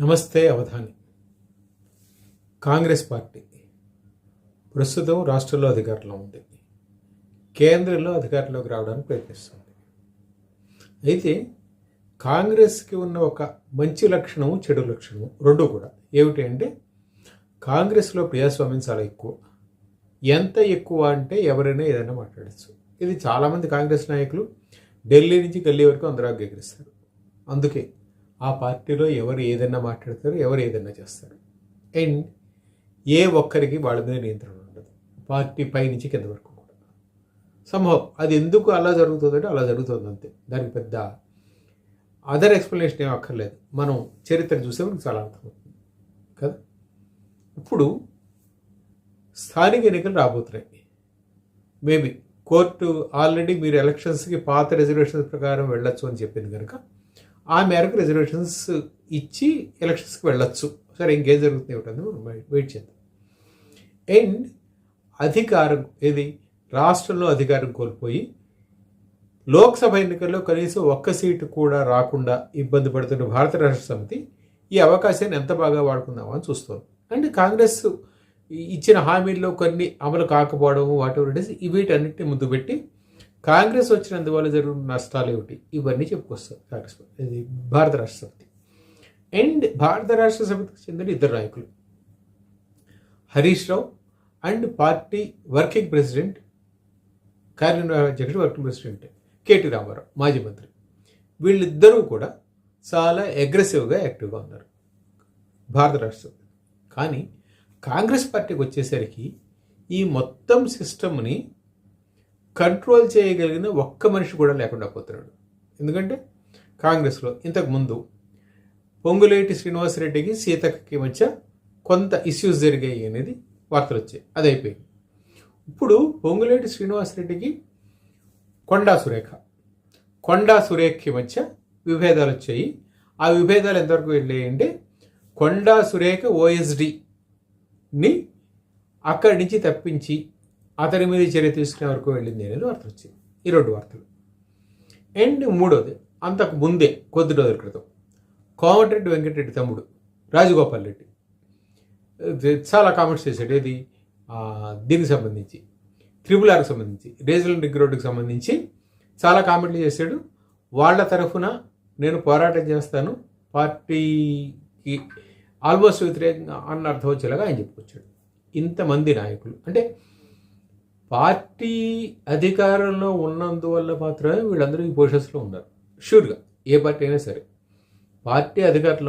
నమస్తే అవధాని. కాంగ్రెస్ పార్టీ ప్రస్తుతం రాష్ట్రంలో అధికారంలో ఉంది. కేంద్రంలో అధికారంలోకి రావడానికి ప్రయత్నిస్తుంది. అయితే కాంగ్రెస్కి ఉన్న ఒక మంచి లక్షణము చెడు లక్షణము రెండు కూడా. ఏమిటి అంటే కాంగ్రెస్లో ప్రజాస్వామ్యం చాలా ఎక్కువ. ఎంత ఎక్కువ అంటే ఎవరైనా ఏదైనా మాట్లాడచ్చు. ఇది చాలామంది కాంగ్రెస్ నాయకులు ఢిల్లీ నుంచి గల్లీ వరకు అందరూ అంగీకరిస్తారు. అందుకే ఆ పార్టీలో ఎవరు ఏదైనా మాట్లాడతారు ఎవరు ఏదైనా చేస్తారు. అండ్ ఏ ఒక్కరికి వాళ్ళ మీద నియంత్రణ ఉండదు. పార్టీ పై నుంచి కింద వరకు కూడా సంభవం అది ఎందుకు అలా జరుగుతుందంటే అలా జరుగుతుంది అంతే. దానికి పెద్ద అదర్ ఎక్స్ప్లెనేషన్ ఏం అక్కర్లేదు. మనం చరిత్ర చూస్తే మనకు చాలా అర్థమవుతుంది. కదా? ఇప్పుడు స్థానిక ఎన్నికలు రాబోతున్నాయి. మేబీ కోర్టు ఆల్రెడీ మీరు ఎలక్షన్స్కి పాత రిజర్వేషన్స్ ప్రకారం వెళ్ళొచ్చు అని చెప్పింది కనుక ఆ మేరకు రిజర్వేషన్స్ ఇచ్చి ఎలక్షన్స్కి వెళ్ళొచ్చు. సరే ఇంకేం జరుగుతుంది ఏమిటంది మనం వెయిట్ చేద్దాం. అండ్ అధికారం ఏది? రాష్ట్రంలో అధికారం కోల్పోయి లోక్సభ ఎన్నికల్లో కనీసం ఒక్క సీటు కూడా రాకుండా ఇబ్బంది పడుతున్న భారత రాష్ట్ర సమితి ఈ అవకాశాన్ని ఎంత బాగా వాడుకుందామో అని చూస్తుంది. అండ్ కాంగ్రెస్ ఇచ్చిన హామీల్లో కొన్ని అమలు కాకపోవడం వాటి వీటన్నిటిని ముందు పెట్టి కాంగ్రెస్ వచ్చినందువల్ల జరుగుతున్న నష్టాలు ఏమిటి? ఇవన్నీ చెప్పుకొస్తారు కాంగ్రెస్ ఇది భారత రాష్ట్ర సమితి. అండ్ భారత రాష్ట్ర సమితికి చెందిన ఇద్దరు నాయకులు. Harish Rao and party working president కార్యనిర్వాహక వర్కింగ్ ప్రెసిడెంట్ కేటీ రామారావు మాజీ మంత్రి. వీళ్ళిద్దరూ కూడా చాలా అగ్రెసివ్గా యాక్టివ్గా ఉన్నారు భారత రాష్ట్ర సమితి. కానీ కాంగ్రెస్ పార్టీకి వచ్చేసరికి ఈ మొత్తం సిస్టమ్ని కంట్రోల్ చేయగలిగిన ఒక్క మనిషి కూడా లేకుండా పోతున్నాడు. ఎందుకంటే కాంగ్రెస్లో ఇంతకుముందు పొంగులేటి శ్రీనివాసరెడ్డికి సీతకి మధ్య కొంత ఇష్యూస్ జరిగాయి అనేది వార్తలు వచ్చాయి. అది అయిపోయింది. ఇప్పుడు పొంగులేటి శ్రీనివాసరెడ్డికి కొండా సురేఖ కొండా సురేఖకి మధ్య విభేదాలు వచ్చాయి. ఆ విభేదాలు ఎంతవరకు వెళ్ళాయి అంటే కొండా సురేఖ ఓఎస్డిని అక్కడి నుంచి తప్పించి అతని మీద చర్య తీసుకునే వరకు వెళ్ళింది అనేది వార్త వచ్చింది. ఈ రెండు వార్తలు. అండ్ మూడోది అంతకు ముందే కొద్ది రోజుల క్రితం కోమటిరెడ్డి వెంకటరెడ్డి తమ్ముడు రాజగోపాల్ రెడ్డి. చాలా కామెంట్స్ చేశాడు. ఏది? దీనికి సంబంధించి త్రిపుల్ ఆర్కి సంబంధించి రీజనల్ రింగ్ రోడ్డుకి సంబంధించి చాలా కామెంట్లు చేశాడు. వాళ్ళ తరఫున నేను పోరాటం చేస్తాను. పార్టీకి ఆల్మోస్ట్ వ్యతిరేకంగా అన్న అర్థం వచ్చేలాగా ఆయన చెప్పుకొచ్చాడు. ఇంతమంది నాయకులు. అంటే పార్టీ అధికారంలో ఉన్నందువల్ల మాత్రమే వీళ్ళందరూ ఈ పొజిషన్స్లో ఉన్నారు. షూర్గా ఏ పార్టీ అయినా సరే. పార్టీ అధికారంలో